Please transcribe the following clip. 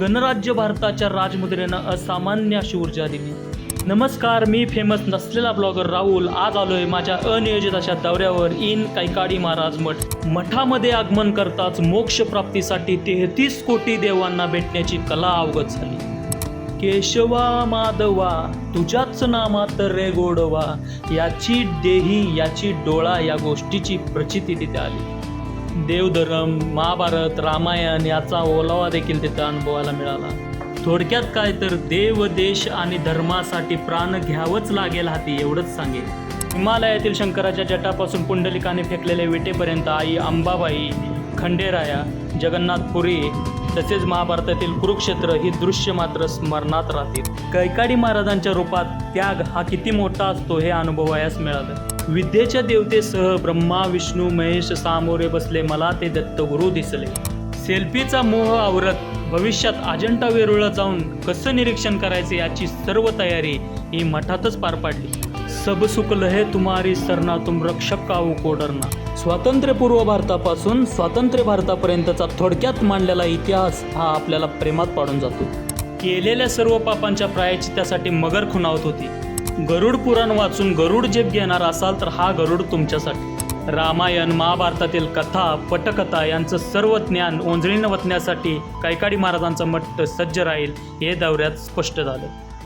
गणराज्य भारताच्या राजमुद्रेनं असामान्य अशी ऊर्जा दिली. नमस्कार मी फेमस नसलेला ब्लॉगर राहुल. आज आलोय माझ्या अनियोजित अशा दौऱ्यावर. इन कैकाडी महाराज मठ. मठामध्ये आगमन करताच मोक्ष प्राप्तीसाठी तेहतीस कोटी देवांना भेटण्याची कला अवगत झाली. केशवा माधवा तुझ्याच नामात रे गोडवा याची देही याची डोळा या गोष्टीची प्रचिती तिथे आली. देवधर्म महाभारत रामायण याचा ओलावा देखील तिथं अनुभवायला मिळाला. थोडक्यात काय तर देव देश आणि धर्मासाठी प्राण घ्यावंच लागेल हाती एवढंच सांगेल हिमालयातील शंकराच्या जटापासून पुंडलिकाने फेकलेल्या विटेपर्यंत आई अंबाबाई खंडेराया जगन्नाथपुरी तसेच महाभारतातील कुरुक्षेत्र ही दृश्य मात्र स्मरणात राहतील. कैकाडी महाराजांच्या रूपात त्याग हा किती मोठा असतो हे अनुभवायास मिळालं. विद्येच्या देवतेसह ब्रह्मा विष्णू महेश सामोरे बसले. मला ते दत्तगुरू दिसले. सेल्फीचा मोह आवरत भविष्यात अजंठा वेरूळला जाऊन कसं निरीक्षण करायचे याची सर्व तयारी ही मठातच पार पाडली. सब सुख लहे तुम्हारी सरना तुम रक्षक काऊ कोडरना. स्वातंत्र्यपूर्व भारतापासून स्वातंत्र्य भारतापर्यंतचा थोडक्यात मांडलेला इतिहास हा आपल्याला प्रेमात पाडून जातो. केलेल्या सर्व पापांच्या प्रायचित्यासाठी मगर खुणावत होती. गरुड पुराण वाचून गरुड जेप घेणार असाल तर हा गरुड तुमच्यासाठी. रामायण महाभारतातील कथा पटकथा यांचं सर्व ज्ञान ओंजळीनं वतण्यासाठी कैकाडी महाराजांचा मठ सज्ज राहील हे दौऱ्यात स्पष्ट झालं.